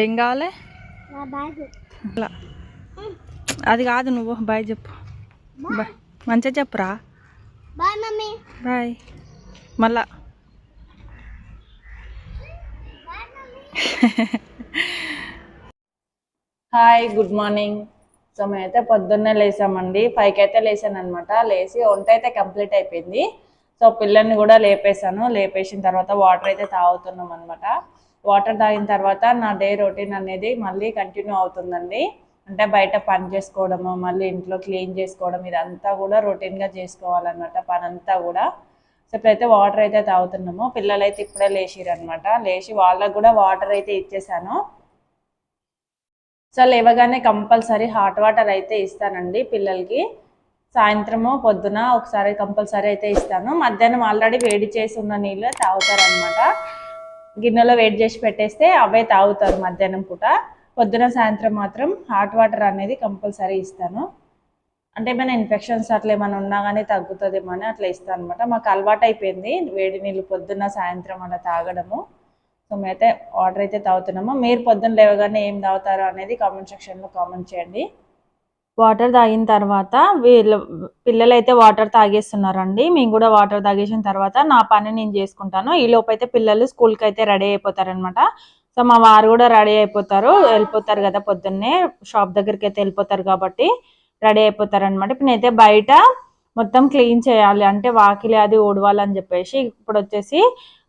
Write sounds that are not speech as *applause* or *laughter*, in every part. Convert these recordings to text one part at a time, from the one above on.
ఏం కావాలి? అది కాదు నువ్వు బాయ్ చెప్పు. బాయ్. మంచిగా చెప్పురా. Bye mummy. బాయ్. మళ్ళా. Hi good morning. సో మేమైతే పొద్దున్నే లేసామండి. ఫైవ్కి అయితే లేసాను అనమాట లేచి వంట అయితే కంప్లీట్ అయిపోయింది. సో పిల్లల్ని కూడా లేపేశాను. లేపేసిన తర్వాత వాటర్ అయితే తాగుతున్నాం అనమాట వాటర్ తాగిన తర్వాత నా డే రొటీన్ అనేది మళ్ళీ కంటిన్యూ అవుతుందండి. అంటే బయట పని చేసుకోవడము మళ్ళీ ఇంట్లో క్లీన్ చేసుకోవడం ఇదంతా కూడా రొటీన్గా చేసుకోవాలన్నమాట పని అంతా కూడా. సో ఇప్పుడైతే వాటర్ అయితే తాగుతున్నాము. పిల్లలు అయితే ఇప్పుడే లేచిరనమాట లేచి వాళ్ళకు కూడా వాటర్ అయితే ఇచ్చేసాను. సో లేవగానే కంపల్సరీ హాట్ వాటర్ అయితే ఇస్తానండి పిల్లలకి. సాయంత్రము పొద్దున ఒకసారి కంపల్సరీ అయితే ఇస్తాను. మధ్యాహ్నం ఆల్రెడీ వేడి చేసి ఉన్న నీళ్ళు తాగుతారనమాట గిన్నెలో వేడి చేసి పెట్టేస్తే అవే తాగుతారు మధ్యాహ్నం పూట. పొద్దున సాయంత్రం మాత్రం హాట్ వాటర్ అనేది కంపల్సరీ ఇస్తాను. అంటే ఏమైనా ఇన్ఫెక్షన్స్ అట్లా ఏమైనా ఉన్నా కానీ తగ్గుతుందేమో అని అట్లా ఇస్తాను అనమాట మాకు అలవాటు అయిపోయింది వేడి నీళ్ళు పొద్దున్న సాయంత్రం అలా తాగడము. సో మేమైతే వాటర్ అయితే తాగుతున్నాము. మీరు పొద్దున్న లేవగానే ఏం తాగుతారో అనేది కామెంట్ సెక్షన్లో కామెంట్ చేయండి. వాటర్ తాగిన తర్వాత వీళ్ళు పిల్లలైతే వాటర్ తాగేస్తున్నారండి. మేము కూడా వాటర్ తాగేసిన తర్వాత నా పని నేను చేసుకుంటాను. ఈ లోపైతే అయితే పిల్లలు స్కూల్కి అయితే రెడీ అయిపోతారనమాట. సో మా వారు కూడా రెడీ అయిపోతారు. వెళ్ళిపోతారు కదా పొద్దున్నే. షాప్ దగ్గరికి అయితే వెళ్ళిపోతారు కాబట్టి రెడీ అయిపోతారనమాట. ఇప్పుడు నేనైతే బయట మొత్తం క్లీన్ చేయాలి. అంటే వాకిలి అది ఊడవాలని చెప్పేసి ఇప్పుడు వచ్చేసి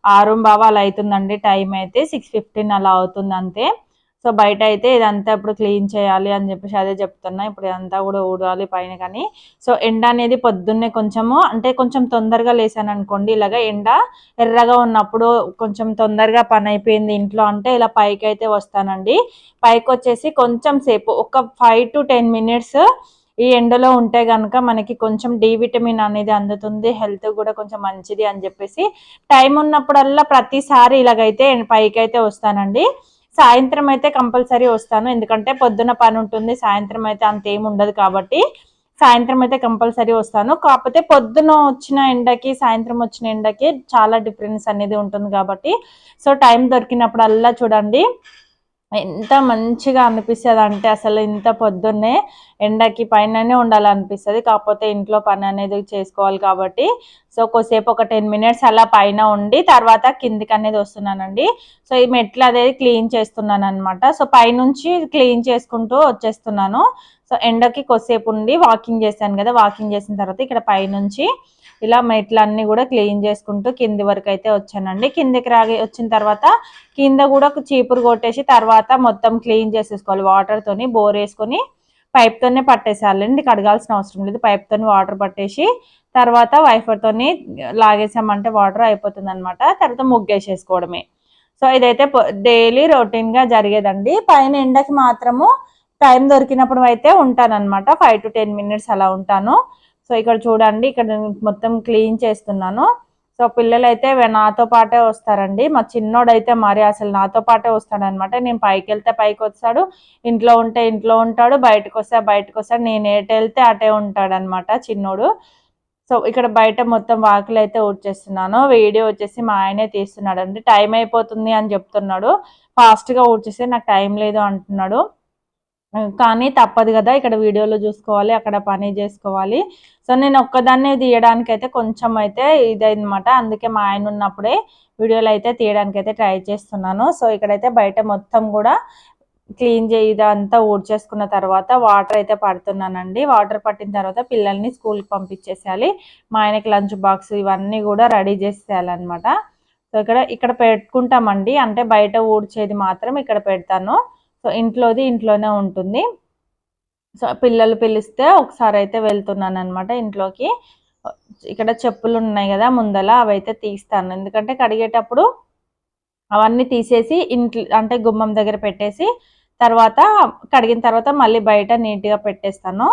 ఆరు బావ అలా అవుతుందండి. టైం అయితే సిక్స్ ఫిఫ్టీన్ అలా అవుతుంది అంతే సో బయట అయితే ఇదంతా ఇప్పుడు క్లీన్ చేయాలి అని చెప్పేసి అదే చెప్తున్నా. ఇప్పుడు ఇదంతా కూడా ఊడాలి పైన కానీ. సో ఎండ అనేది పొద్దున్నే కొంచెము అంటే కొంచెం తొందరగా లేసాను అనుకోండి ఇలాగ ఎండ ఎర్రగా ఉన్నప్పుడు కొంచెం తొందరగా పని అయిపోయింది ఇంట్లో అంటే ఇలా పైకి అయితే వస్తానండి. పైకి వచ్చేసి కొంచెం సేపు ఒక ఫైవ్ టు టెన్ మినిట్స్ ఈ ఎండలో ఉంటే కనుక మనకి కొంచెం డి విటమిన్ అనేది అందుతుంది హెల్త్ కూడా కొంచెం మంచిది అని చెప్పేసి. టైం ఉన్నప్పుడల్లా ప్రతిసారి ఇలాగైతే పైకి అయితే వస్తానండి. సాయంత్రం అయితే కంపల్సరీ వస్తాను. ఎందుకంటే పొద్దున పని ఉంటుంది సాయంత్రం అయితే అంత ఏమి ఉండదు కాబట్టి సాయంత్రం అయితే కంపల్సరీ వస్తాను. కాకపోతే పొద్దున వచ్చిన ఎండకి సాయంత్రం వచ్చిన ఎండకి చాలా డిఫరెన్స్ అనేది ఉంటుంది కాబట్టి సో టైం దొరికినప్పుడల్లా చూడండి. ఎంత మంచిగా అనిపిస్తుంది అంటే అసలు ఇంత పొద్దున్నే ఎండకి పైననే ఉండాలనిపిస్తుంది కాకపోతే ఇంట్లో పని అనేది చేసుకోవాలి కాబట్టి. సో కొద్దిసేపు ఒక టెన్ మినిట్స్ అలా పైన ఉండి తర్వాత కిందికి అనేది వస్తున్నానండి. సో ఈ మెట్లు అనేది క్లీన్ చేస్తున్నాను అనమాట సో పైనుంచి క్లీన్ చేసుకుంటూ వచ్చేస్తున్నాను. సో ఎండకి కొద్దిసేపు ఉండి వాకింగ్ చేశాను కదా వాకింగ్ చేసిన తర్వాత ఇక్కడ పైనుంచి ఇలా మెట్లన్నీ కూడా క్లీన్ చేసుకుంటూ కింది వరకు అయితే వచ్చానండి. కిందికి రాగి వచ్చిన తర్వాత కింద కూడా చీపురు కొట్టేసి తర్వాత మొత్తం క్లీన్ చేసేసుకోవాలి. వాటర్తోని బోర్ వేసుకొని పైప్తోనే పట్టేసేయాలండి. కడగాల్సిన అవసరం లేదు. పైప్తోని వాటర్ పట్టేసి తర్వాత వైఫర్తోని లాగేసామంటే వాటర్ అయిపోతుంది అనమాట తర్వాత ముగ్గేసేసుకోవడమే. సో ఇదైతే డైలీ రొటీన్గా జరిగేదండి. పైన ఎండకి మాత్రము టైం దొరికినప్పుడు అయితే ఉంటానన్నమాట. ఫైవ్ టు టెన్ మినిట్స్ అలా ఉంటాను. సో ఇక్కడ చూడండి ఇక్కడ మొత్తం క్లీన్ చేస్తున్నాను. సో పిల్లలు అయితే నాతో పాటే వస్తారండి. మా చిన్నోడైతే మరి అసలు నాతో పాటే వస్తాడు అనమాట నేను పైకి వెళ్తే పైకి వస్తాడు ఇంట్లో ఉంటే ఇంట్లో ఉంటాడు బయటకు వస్తే బయటకు వస్తాడు నేను ఎటు వెళ్తే అటే ఉంటాడు అనమాట చిన్నోడు. సో ఇక్కడ బయట మొత్తం వాకిలు అయితే ఊడ్చేస్తున్నాను. వీడియో వచ్చేసి మా ఆయనే తీస్తున్నాడు అండి టైం అయిపోతుంది అని చెప్తున్నాడు. ఫాస్ట్గా ఊడ్చేస్తే నాకు టైం లేదు అంటున్నాడు. కానీ తప్పదు కదా ఇక్కడ వీడియోలో చూసుకోవాలి అక్కడ పని చేసుకోవాలి. సో నేను ఒక్కదాన్ని తీయడానికి అయితే కొంచెం అయితే ఇదన్నమాట అందుకే మా ఆయన ఉన్నప్పుడే వీడియోలు అయితే తీయడానికి అయితే ట్రై చేస్తున్నాను. సో ఇక్కడైతే బయట మొత్తం కూడా క్లీన్ చేయి ఇదంతా ఊడ్చేసుకున్న తర్వాత వాటర్ అయితే పడుతున్నానండి. వాటర్ పట్టిన తర్వాత పిల్లల్ని స్కూల్కి పంపించేసేయాలి. మా ఆయనకి లంచ్ బాక్స్ ఇవన్నీ కూడా రెడీ చేసేయాలన్నమాట. సో ఇక్కడ ఇక్కడ పెట్టుకుంటామండి. అంటే బయట ఊడ్చేది మాత్రం ఇక్కడ పెడతాను. సో ఇంట్లోది ఇంట్లోనే ఉంటుంది. సో పిల్లలు పిలిస్తే ఒకసారి అయితే వెళ్తున్నాను అనమాట ఇంట్లోకి. ఇక్కడ చెప్పులు ఉన్నాయి కదా ముందల అవైతే తీస్తాను. ఎందుకంటే కడిగేటప్పుడు అవన్నీ తీసేసి ఇంట్లో అంటే గుమ్మం దగ్గర పెట్టేసి తర్వాత కడిగిన తర్వాత మళ్ళీ బయట నీట్గా పెట్టేస్తాను.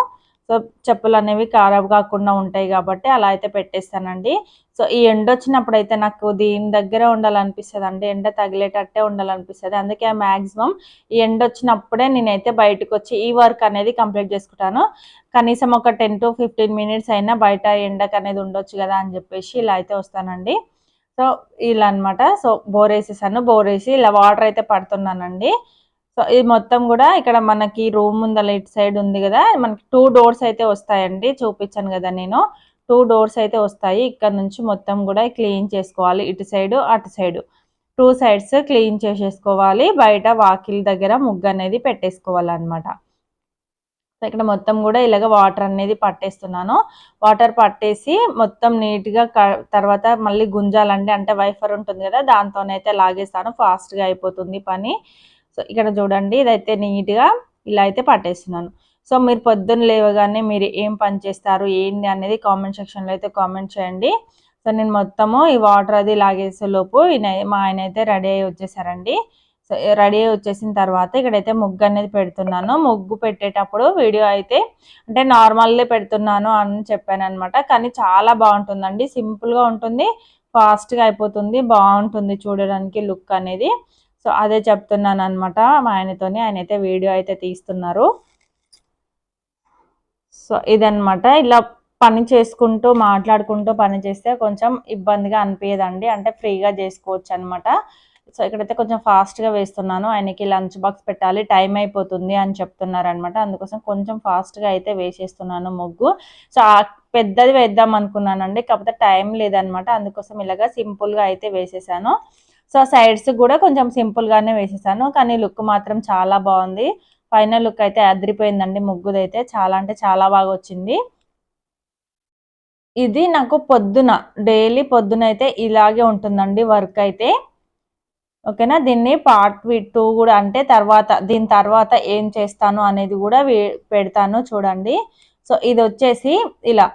సో చెప్పులు అనేవి ఖరాబ్ కాకుండా ఉంటాయి కాబట్టి అలా అయితే పెట్టేస్తానండి. సో ఈ ఎండ వచ్చినప్పుడు అయితే నాకు దీని దగ్గర ఉండాలనిపిస్తుంది అండి. ఎండ తగిలేటట్టే ఉండాలనిపిస్తుంది. అందుకే మ్యాక్సిమం ఈ ఎండ వచ్చినప్పుడే నేనైతే బయటకు వచ్చి ఈ వర్క్ అనేది కంప్లీట్ చేసుకుంటాను. కనీసం ఒక టెన్ టు ఫిఫ్టీన్ మినిట్స్ అయినా బయట ఎండకు అనేది ఉండొచ్చు కదా అని చెప్పేసి ఇలా అయితే వస్తానండి. సో ఇలా అన్నమాట. సో బోర్ వేసేసాను. బోర్ వేసి ఇలా వాటర్ అయితే పడుతున్నానండి. సో ఇది మొత్తం కూడా ఇక్కడ మనకి రూమ్ ముందల ఇటు సైడ్ ఉంది కదా మనకి టూ డోర్స్ అయితే వస్తాయండి చూపించాను కదా నేను. టూ డోర్స్ అయితే వస్తాయి. ఇక్కడ నుంచి మొత్తం కూడా క్లీన్ చేసుకోవాలి ఇటు సైడ్ అటు సైడ్. టూ సైడ్స్ క్లీన్ చేసేసుకోవాలి బయట వాకిల్ దగ్గర ముగ్గు అనేది పెట్టేసుకోవాలన్నమాట. ఇక్కడ మొత్తం కూడా ఇలాగ వాటర్ అనేది పట్టేస్తున్నాను. వాటర్ పట్టేసి మొత్తం నీట్గా తర్వాత మళ్ళీ గుంజాలండి అంటే వైఫర్ ఉంటుంది కదా దాంతోనైతే లాగేస్తాను ఫాస్ట్గా అయిపోతుంది పని. సో ఇక్కడ చూడండి ఇదైతే నీట్గా ఇలా అయితే పట్టేస్తున్నాను. సో మీరు పొద్దున్న లేవగానే మీరు ఏం పని చేస్తారు ఏంటి అనేది కామెంట్ సెక్షన్లో అయితే కామెంట్ చేయండి. సో నేను మొత్తము ఈ వాటర్ అది లాగేసేలోపు మా ఆయన అయితే రెడీ అయ్యి వచ్చేసారండి. సో రెడీ అయ్యి వచ్చేసిన తర్వాత ఇక్కడైతే ముగ్గు అనేది పెడుతున్నాను. ముగ్గు పెట్టేటప్పుడు వీడియో అయితే అంటే నార్మల్లే పెడుతున్నాను అని చెప్పాను అనమాట కానీ చాలా బాగుంటుందండి. సింపుల్గా ఉంటుంది ఫాస్ట్గా అయిపోతుంది బాగుంటుంది చూడడానికి లుక్ అనేది. సో అదే చెప్తున్నాను అనమాట మా ఆయనతోని. ఆయన అయితే వీడియో అయితే తీస్తున్నారు. సో ఇదనమాట ఇలా పని చేసుకుంటూ మాట్లాడుకుంటూ పని చేస్తే కొంచెం ఇబ్బందిగా అనిపించదండి అంటే ఫ్రీగా చేసుకోవచ్చు అనమాట సో ఇక్కడైతే కొంచెం ఫాస్ట్గా వేస్తున్నాను. ఆయనకి లంచ్ బాక్స్ పెట్టాలి టైం అయిపోతుంది అని చెప్తున్నారు అనమాట అందుకోసం కొంచెం ఫాస్ట్గా అయితే వేసేస్తున్నాను ముగ్గు. సో పెద్దది వేద్దాం అనుకున్నానండి. కాకపోతే టైం లేదనమాట అందుకోసం ఇలాగా సింపుల్గా అయితే వేసేసాను. సో సైడ్స్ కూడా కొంచెం సింపుల్గానే వేసేసాను. కానీ లుక్ మాత్రం చాలా బాగుంది. ఫైనల్ లుక్ అయితే అదిరిపోయిందండి ముగ్గుదైతే. చాలా అంటే చాలా బాగా వచ్చింది ఇది నాకు పొద్దున డైలీ పొద్దున అయితే ఇలాగే ఉంటుందండి వర్క్ అయితే. ఓకేనా దీన్ని పార్ట్ టూ కూడా అంటే తర్వాత దీని తర్వాత ఏం చేస్తాను అనేది కూడా పెడతాను చూడండి. సో ఇది వచ్చేసి ఇలా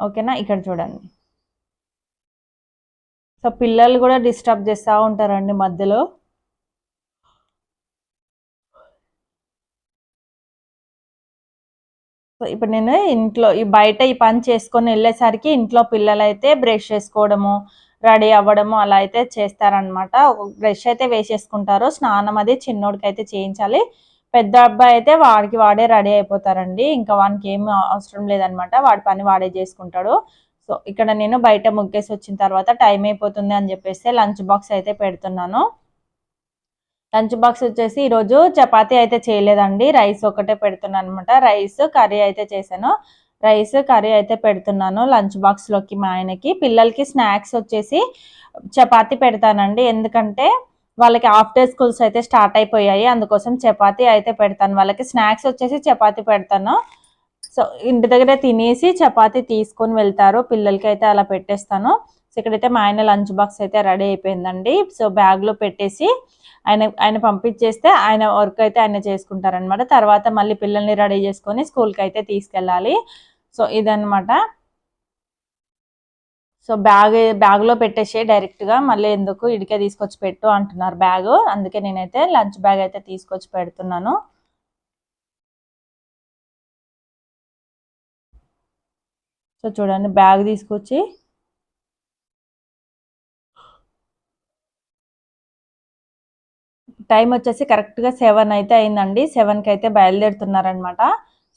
ఓకేనా ఇక్కడ చూడండి. సో పిల్లలు కూడా డిస్టర్బ్ చేస్తూ ఉంటారండి మధ్యలో. సో ఇప్పుడు నేను ఇంట్లో ఈ బయట ఈ పని చేసుకొని వెళ్ళేసరికి ఇంట్లో పిల్లలు అయితే బ్రష్ చేసుకోవడము రెడీ అవ్వడము అలా అయితే చేస్తారనమాట బ్రష్ అయితే వేసేసుకుంటారు. స్నానం అది చిన్నోడికి అయితే చేయించాలి. పెద్ద అబ్బాయి అయితే వాడికి వాడే రెడీ అయిపోతారండి. ఇంకా వానికి ఏం అవసరం లేదనమాట వాడి పని వాడే చేసుకుంటాడు. సో ఇక్కడ నేను బయట ముగ్గేసి వచ్చిన తర్వాత టైం అయిపోతుంది అని చెప్పేసి లంచ్ బాక్స్ అయితే పెడుతున్నాను. లంచ్ బాక్స్ వచ్చేసి ఈరోజు చపాతీ అయితే చేయలేదండి. రైస్ ఒకటే పెడుతున్నాను అనమాట రైస్ కర్రీ అయితే చేశాను. రైస్ కర్రీ అయితే పెడుతున్నాను లంచ్ బాక్స్లోకి మా ఆయనకి. పిల్లలకి స్నాక్స్ వచ్చేసి చపాతీ పెడతానండి. ఎందుకంటే వాళ్ళకి ఆఫ్టర్ స్కూల్స్ అయితే స్టార్ట్ అయిపోయాయి. అందుకోసం చపాతీ అయితే పెడతాను. వాళ్ళకి స్నాక్స్ వచ్చేసి చపాతీ పెడతాను. సో ఇంటి దగ్గర తినేసి చపాతీ తీసుకొని వెళ్తారు. పిల్లలకి అయితే అలా పెట్టేస్తాను. సో ఇక్కడైతే మా ఆయన లంచ్ బాక్స్ అయితే రెడీ అయిపోయిందండి. సో బ్యాగ్లో పెట్టేసి ఆయన ఆయన పంపించేస్తే ఆయన వర్క్ అయితే ఆయన చేసుకుంటారనమాట తర్వాత మళ్ళీ పిల్లల్ని రెడీ చేసుకొని స్కూల్కి అయితే తీసుకెళ్ళాలి. సో ఇదనమాట సో బ్యాగ్ బ్యాగ్లో పెట్టేసి డైరెక్ట్గా. మళ్ళీ ఎందుకు ఇడికే తీసుకొచ్చి పెట్టు అంటున్నారు బ్యాగ్. అందుకే నేనైతే లంచ్ బ్యాగ్ అయితే తీసుకొచ్చి పెడుతున్నాను. సో చూడండి బ్యాగ్ తీసుకొచ్చి టైం వచ్చేసి కరెక్ట్గా సెవెన్ అయితే అయిందండి. సెవెన్కి అయితే బయలుదేరుతున్నారనమాట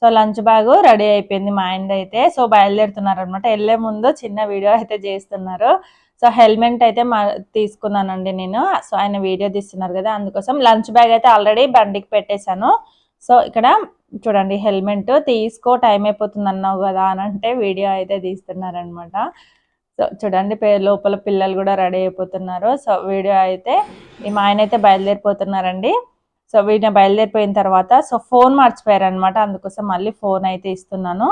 సో లంచ్ బ్యాగ్ రెడీ అయిపోయింది మా ఆయన అయితే. సో బయలుదేరుతున్నారనమాట వెళ్ళే ముందు చిన్న వీడియో అయితే చేస్తున్నారు. సో హెల్మెట్ అయితే మా తీసుకున్నానండి నేను. సో ఆయన వీడియో తీస్తున్నారు కదా అందుకోసం లంచ్ బ్యాగ్ అయితే ఆల్రెడీ బండికి పెట్టేశాను. సో ఇక్కడ చూడండి హెల్మెట్ తీసుకో టైం అయిపోతుంది అన్నావు కదా అని అంటే వీడియో అయితే తీస్తున్నారనమాట సో చూడండి లోపల పిల్లలు కూడా రెడీ అయిపోతున్నారు. సో వీడియో అయితే మా ఆయన అయితే బయలుదేరిపోతున్నారండి. సో వీడియో బయలుదేరిపోయిన తర్వాత సో ఫోన్ మర్చిపోయారు అనమాట అందుకోసం మళ్ళీ ఫోన్ అయితే ఇస్తున్నాను.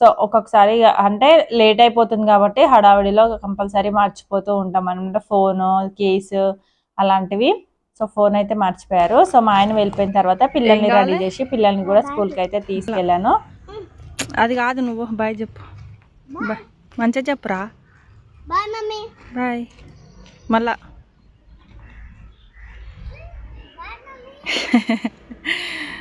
సో ఒక్కొక్కసారి అంటే లేట్ అయిపోతుంది కాబట్టి హడావిడిలో కంపల్సరీ మర్చిపోతూ ఉంటాం అనమాట ఫోను కేసు అలాంటివి. సో ఫోన్ అయితే మర్చిపోయారు. సో మా ఆయన వెళ్ళిపోయిన తర్వాత పిల్లల్ని రెడీ చేసి పిల్లల్ని కూడా స్కూల్కి అయితే తీసుకెళ్ళాను. అది కాదు నువ్వు. బాయ్ చెప్పు. బాయ్ మంచిగా చెప్పురా. Bye mummy. బాయ్ మళ్ళా. *laughs*